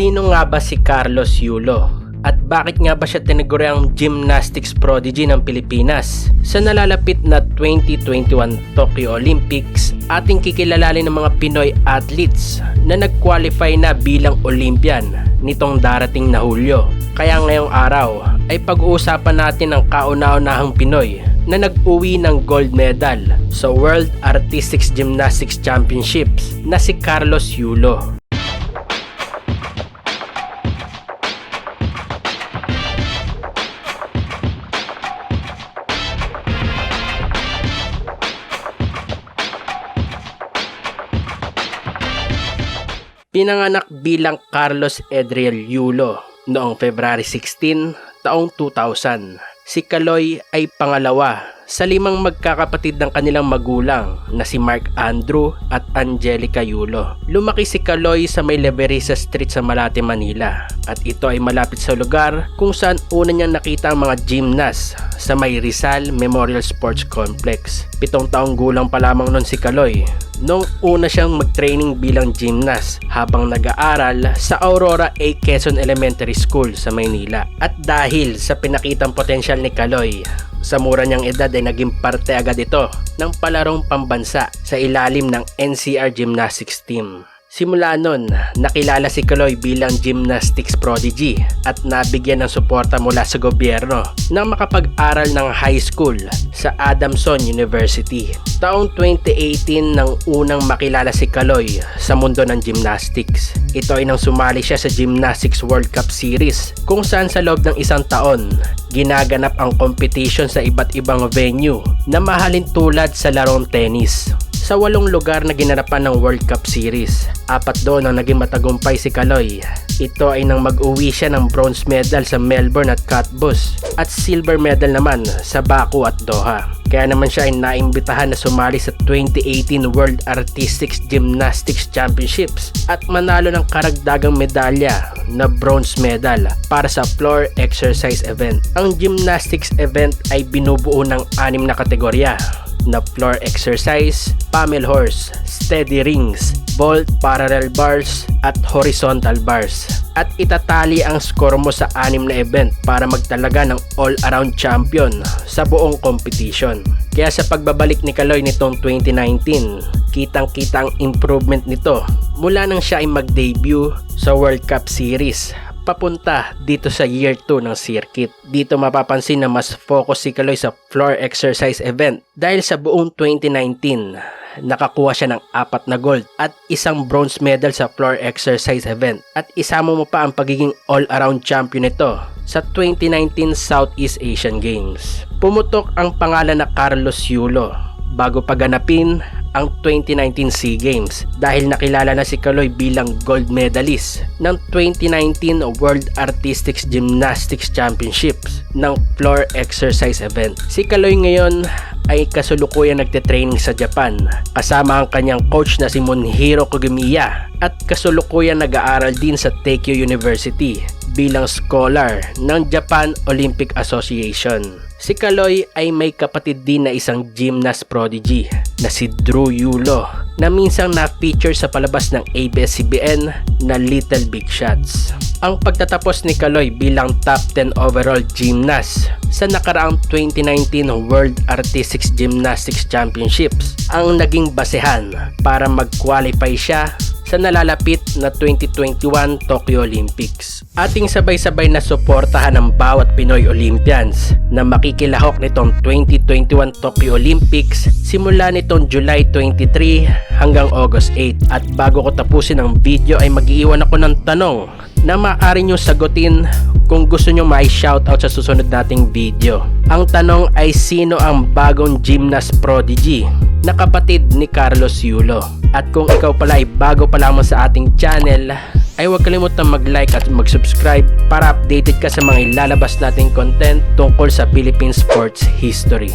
Sino nga ba si Carlos Yulo? At bakit nga ba siya tinaguriang gymnastics prodigy ng Pilipinas? Sa nalalapit na 2021 Tokyo Olympics, ating kikilalali ng mga Pinoy athletes na nag-qualify na bilang Olympian nitong darating na Hulyo. Kaya ngayong araw ay pag-uusapan natin ang kauna-unahang Pinoy na nag-uwi ng gold medal sa World Artistics Gymnastics Championships na si Carlos Yulo. Pinanganak bilang Carlos Edriel Yulo noong February 16, taong 2000. Si Kaloy ay pangalawa sa limang magkakapatid ng kanilang magulang na si Mark Andrew at Angelica Yulo. Lumaki si Kaloy sa may Leverisa Street sa Malate, Manila at ito ay malapit sa lugar kung saan una niyang nakita ang mga gymnast sa may Rizal Memorial Sports Complex. Pitong taong gulang pa lamang nun si Kaloy nung una siyang mag-training bilang gymnast habang nag-aaral sa Aurora A. Quezon Elementary School sa Maynila. At dahil sa pinakitang potensyal ni Kaloy, sa mura niyang edad ay naging parte agad ito ng palarong pambansa sa ilalim ng NCR Gymnastics Team. Simula nun, nakilala si Kaloy bilang gymnastics prodigy at nabigyan ng suporta mula sa gobyerno nang makapag-aral ng high school sa Adamson University. Taong 2018 nang unang makilala si Kaloy sa mundo ng gymnastics. Ito ay nang sumali siya sa Gymnastics World Cup Series kung saan sa loob ng isang taon ginaganap ang competition sa iba't ibang venue na mahalin tulad sa larong tennis sa walong lugar na ginanapan ng World Cup Series. Apat doon ang naging matagumpay si Kaloy. Ito ay nang mag-uwi siya ng bronze medal sa Melbourne at Cottbus at silver medal naman sa Baku at Doha. Kaya naman siya ay naimbitahan na sumali sa 2018 World Artistics Gymnastics Championships at manalo ng karagdagang medalya na bronze medal para sa floor exercise event. Ang gymnastics event ay binubuo ng anim na kategorya na floor exercise, camel horse, steady rings, vault, parallel bars, at horizontal bars. At itatali ang score mo sa anim na event para magtalaga ng all-around champion sa buong competition. Kaya sa pagbabalik ni Kaloy nitong 2019, kitang-kita ang improvement nito mula nang siya ay mag-debut sa World Cup Series papunta dito sa year 2 ng circuit. Dito mapapansin na mas focus si Kaloy sa floor exercise event dahil sa buong 2019 nakakuha siya ng apat na gold at isang bronze medal sa floor exercise event at isama mo pa ang pagiging all-around champion nito sa 2019 Southeast Asian Games. Pumutok ang pangalan na Carlos Yulo bago paganapin ang 2019 SEA Games dahil nakilala na si Kaloy bilang gold medalist ng 2019 World Artistics Gymnastics Championships ng floor exercise event. Si Kaloy ngayon ay kasulukuyang nagte-training sa Japan kasama ang kanyang coach na si Monhiro Kogamiya at kasulukuyang nag-aaral din sa Tokyo University bilang scholar ng Japan Olympic Association. Si Kaloy ay may kapatid din na isang gymnast prodigy na si Drew Yulo na minsang na-feature sa palabas ng ABS-CBN na Little Big Shots. Ang pagtatapos ni Kaloy bilang top 10 overall gymnast sa nakaraang 2019 World Artistics Gymnastics Championships ang naging basehan para mag-qualify siya sa nalalapit na 2021 Tokyo Olympics. Ating sabay-sabay na suportahan ang bawat Pinoy Olympians na makikilahok nitong 2021 Tokyo Olympics simula nitong July 23 hanggang August 8. At bago ko tapusin ang video ay mag-iwan ako ng tanong na maaari nyo sagutin kung gusto nyo may shoutout sa susunod nating video. Ang tanong ay sino ang bagong gymnast prodigy na kapatid ni Carlos Yulo? At kung ikaw pala ay bago pa lamang sa ating channel, ay huwag kalimutan mag-like at mag-subscribe para updated ka sa mga ilalabas nating content tungkol sa Philippine sports history.